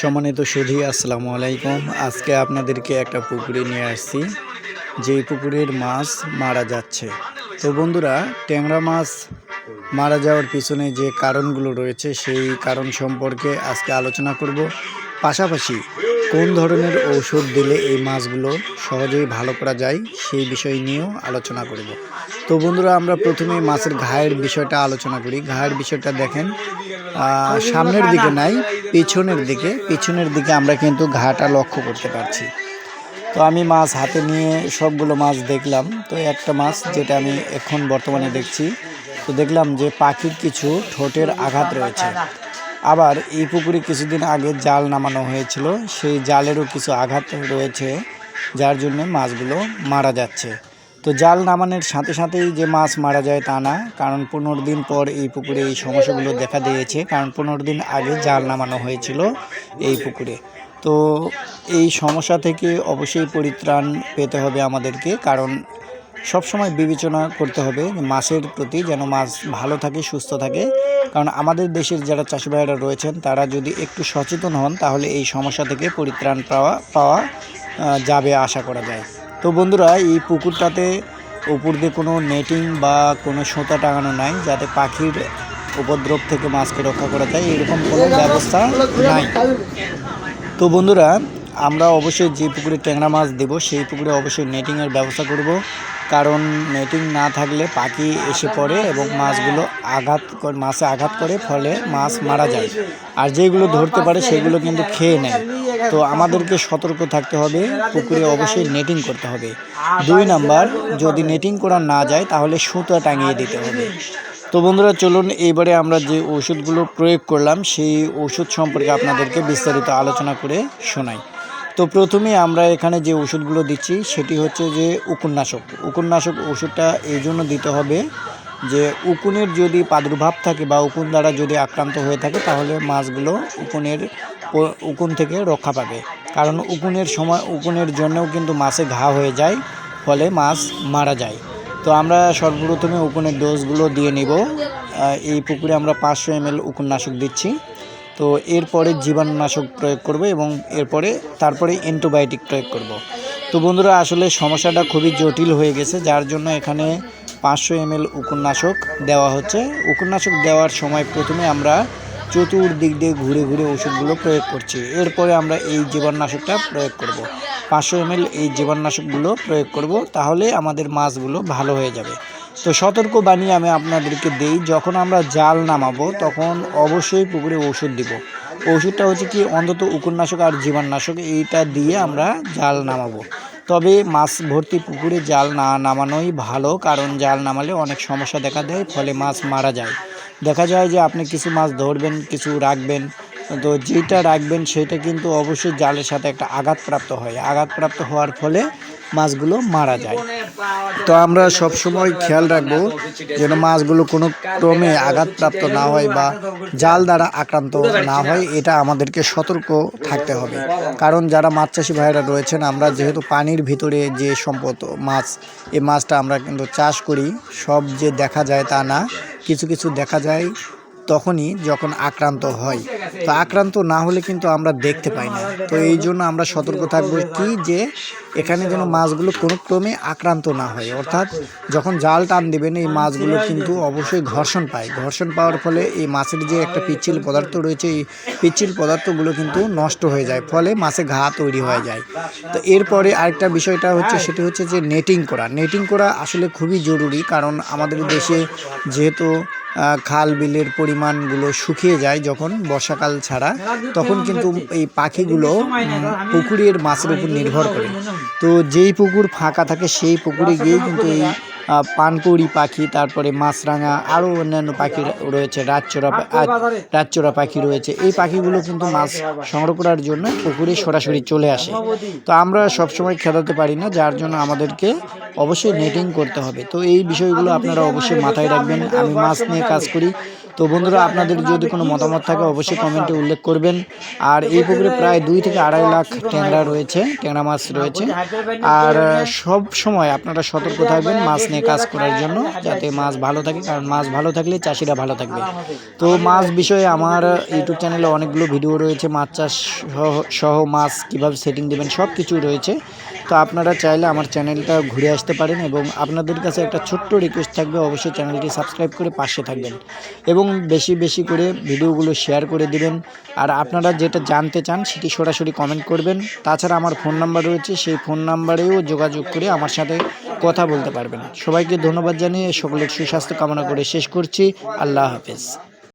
সম্মানিত সুধী, আসসালামু আলাইকুম। আজকে আপনাদেরকে একটা পুকুরে নিয়ে আসছি। যেই পুকুরের মাছ মারা যাচ্ছে। তো বন্ধুরা, ট্যাংরা মাছ মারা যাওয়ার পিছনে যে কারণগুলো রয়েছে, সেই কারণ সম্পর্কে আজকে আলোচনা করব। পাশাপাশি কোন ধরনের ঔষধ দিলে এই মাছগুলো সহজেই ভালো করা যায় সেই বিষয় নিয়েও আলোচনা করব। তো বন্ধুরা, আমরা প্রথমে মাছের ঘায়ের বিষয়টা আলোচনা করি। ঘায়ের বিষয়টা দেখেন সামনের দিকে নাই, পিছনের দিকে। পিছনের দিকে আমরা কিন্তু ঘাটা লক্ষ্য করতে পারছি। তো আমি মাছ হাতে নিয়ে সবগুলো মাছ দেখলাম। তো একটা মাছ যেটা আমি এখন বর্তমানে দেখছি, তো দেখলাম যে পাখির কিছু ঠোঁটের আঘাত রয়েছে। আবার এই পুকুরে কিছুদিন আগে জাল নামানো হয়েছিল। সেই জালেরও কিছু আঘাত রয়েছে, যার জন্য মাছগুলো মারা যাচ্ছে। তো জাল নামানোর সাথে সাথেই যে মাছ মারা যায় তা না, কারণ পনেরো দিন পর এই পুকুরে এই সমস্যাগুলো দেখা দিয়েছে, কারণ পনেরো দিন আগে জাল নামানো হয়েছিল এই পুকুরে। তো এই সমস্যা থেকে অবশ্যই পরিত্রাণ পেতে হবে আমাদেরকে, কারণ সবসময় বিবেচনা করতে হবে মাছের প্রতি যেন মাছ ভালো থাকে, সুস্থ থাকে। কারণ আমাদের দেশের যারা চাষি ভাইয়েরা রয়েছেন, তারা যদি একটু সচেতন হন, তাহলে এই সমস্যা থেকে পরিত্রাণ পাওয়া পাওয়া যাবে আশা করা যায়। তো বন্ধুরা, এই পুকুরটাতে উপর দিয়ে কোনো নেটিং বা কোনো সুতা টাঙানো নাই, যাতে পাখির উপদ্রব থেকে মাছকে রক্ষা করা যায়, এরকম কোনো ব্যবস্থা নাই। তো বন্ধুরা আমরা অবশ্যই যে পুকুরে ট্যাংরা মাছ দেব, সেই পুকুরে অবশ্যই নেটিংয়ের ব্যবস্থা করব। কারণ নেটিং না থাকলে পাখি এসে পড়ে এবং মাছগুলো আঘাত মাছে আঘাত করে, ফলে মাছ মারা যায়। আর যেগুলো ধরতে পারে, সেগুলো কিন্তু খেয়ে নেয়। তো আমাদেরকে সতর্ক থাকতে হবে, পুকুরে অবশ্যই নেটিং করতে হবে। দুই নাম্বার, যদি নেটিং করা না যায়, তাহলে সুতো টাঙিয়ে দিতে হবে। তো বন্ধুরা, চলুন, এইবারে আমরা যে ওষুধগুলো প্রয়োগ করলাম, সেই ওষুধ সম্পর্কে আপনাদেরকে বিস্তারিত আলোচনা করে শোনাই। তো প্রথমে আমরা এখানে যে ওষুধগুলো দিচ্ছি, সেটি হচ্ছে যে উকুননাশক উকুননাশক ওষুধটা এই জন্য দিতে হবে যে উকুনের যদি প্রাদুর্ভাব থাকে বা উকুন দ্বারা যদি আক্রান্ত হয়ে থাকে, তাহলে মাছগুলো উকুনের উকুন থেকে রক্ষা পাবে। কারণ উকুনের সময়, উকুনের জন্যও কিন্তু মাছে ঘা হয়ে যায়, ফলে মাছ মারা যায়। তো আমরা সর্বপ্রথমে উকুনের ডোজগুলো দিয়ে নিব। এই পুকুরে আমরা পাঁচশো এম এল উকুননাশক দিচ্ছি। তো এরপরে জীবাণুনাশক প্রয়োগ করব এবং এরপরে তারপরে অ্যান্টিবায়োটিক প্রয়োগ করব। তো বন্ধুরা, আসলে সমস্যাটা খুবই জটিল হয়ে গেছে, যার জন্য এখানে পাঁচশো এম এল উকুননাশক দেওয়া হচ্ছে। উকুননাশক দেওয়ার সময় প্রথমে আমরা চতুর্দিক দিয়ে ঘুরে ঘুরে ওষুধগুলো প্রয়োগ করছি। এরপরে আমরা এই জীবাণুনাশকটা প্রয়োগ করব। পাঁচশো এম এই জীবাণুনাশকগুলো প্রয়োগ করব, তাহলে আমাদের মাছগুলো ভালো হয়ে যাবে। তো সতর্ক বানিয়ে আমি আপনাদেরকে দেই, যখন আমরা জাল নামাবো, তখন অবশ্যই পুকুরে ওষুধ দিব। ওষুধটা হচ্ছে কি, অন্তত উকুরনাশক আর জীবাণুনাশক, এইটা দিয়ে আমরা জাল নামাবো। তবে মাছ ভর্তি পুকুরে জাল না নামানোই ভালো, কারণ জাল নামালে অনেক সমস্যা দেখা দেয়, ফলে মাছ মারা যায়। দেখা যায় যে আপনি কিছু মাছ ধরবেন, কিছু রাখবেন, তো যেটা রাখবেন সেটা কিন্তু অবশ্যই জালের সাথে একটা আঘাতপ্রাপ্ত হয়। আঘাতপ্রাপ্ত হওয়ার ফলে মাছগুলো মারা যায়। তো আমরা সব সময় খেয়াল রাখব যেন মাছগুলো কোনো ক্রমে আঘাতপ্রাপ্ত না হয় বা জাল দ্বারা আক্রান্ত না হয়, এটা আমাদেরকে সতর্ক থাকতে হবে। কারণ যারা মাছ চাষি ভাইরা রয়েছেন, আমরা যেহেতু পানির ভিতরে যে সম্পদ মাছ এই মাছটা আমরা কিন্তু চাষ করি, সব যে দেখা যায় তা না। কিছু কিছু দেখা যায় তখনই যখন আক্রান্ত হয়। তো আক্রান্ত না হলে কিন্তু আমরা দেখতে পাই না। তো এই জন্য আমরা সতর্ক থাকব কি যে এখানে যেন মাছগুলো কোনো ক্রমে আক্রান্ত না হয়। অর্থাৎ যখন জাল টান দেবেন, এই মাছগুলো কিন্তু অবশ্যই ঘর্ষণ পায়। ঘর্ষণ পাওয়ার ফলে এই মাছের যে একটা পিচ্ছিল পদার্থ রয়েছে, এই পিচ্ছিল পদার্থগুলো কিন্তু নষ্ট হয়ে যায়, ফলে মাছে ঘা তৈরি হয়ে যায়। তো এরপরে আরেকটা বিষয়টা হচ্ছে, সেটি হচ্ছে যে নেটিং করা। নেটিং করা আসলে খুবই জরুরি, কারণ আমাদের দেশে যেহেতু খাল বিলের পরিমাণগুলো শুকিয়ে যায় যখন বর্ষাকাল ছাড়া, তখন কিন্তু এই পাখিগুলো পুকুরের মাছের উপর নির্ভর করে। তো যেই পুকুর ফাঁকা থাকে সেই পুকুরে গিয়ে কিন্তু এই পানকৌড়ি পাখি তারপরে মাছরাঙা আরও অন্যান্য পাখি রয়েছে আহ, রাতচোরা পাখি রয়েছে। এই পাখিগুলো কিন্তু মাছ সংগ্রহ করার জন্য পুকুরে সরাসরি চলে আসে। তো আমরা সবসময় খেলাতে পারি না যার জন্য আমাদেরকে অবশ্যই নেটিং করতে হবে। তো এই বিষয়গুলো আপনারা অবশ্যই মাথায় রাখবেন। আমি মাছ নিয়ে কাজ করি। তো বন্ধুরা, আপনাদের যদি কোনো মতামত থাকে, অবশ্যই কমেন্টে উল্লেখ করবেন। আর এই পুকুরে প্রায় দুই থেকে আড়াই লাখ ট্যাংরা রয়েছে, ট্যাংরা মাছ রয়েছে। আর সব সময় আপনারা সতর্ক থাকবেন মাছ নিয়ে কাজ করার জন্য, যাতে মাছ ভালো থাকে, কারণ মাছ ভালো থাকলে চাষিরা ভালো থাকবে। তো মাছ বিষয়ে আমার ইউটিউব চ্যানেলে অনেকগুলো ভিডিও রয়েছে, মাছ চাষ সহ- মাছ কীভাবে সেটিং দেবেন সব কিছু রয়েছে। তো আপনারা চাইলে আমার চ্যানেলটা ঘুরে আসতে পারেন এবং আপনাদের কাছে একটা ছোট্ট রিকোয়েস্ট থাকবে, অবশ্যই চ্যানেলটি সাবস্ক্রাইব করে পাশে থাকবেন এবং বেশি বেশি করে ভিডিওগুলো শেয়ার করে দিবেন। আর আপনারা যেটা জানতে চান সেটি সরাসরি কমেন্ট করবেন। তাছাড়া আমার ফোন নাম্বার রয়েছে, সেই ফোন নাম্বারেও যোগাযোগ করে আমার সাথে কথা বলতে পারবেন। সবাইকে ধন্যবাদ জানিয়ে সকলের সুস্বাস্থ্য কামনা করে শেষ করছি। আল্লাহ হাফেজ।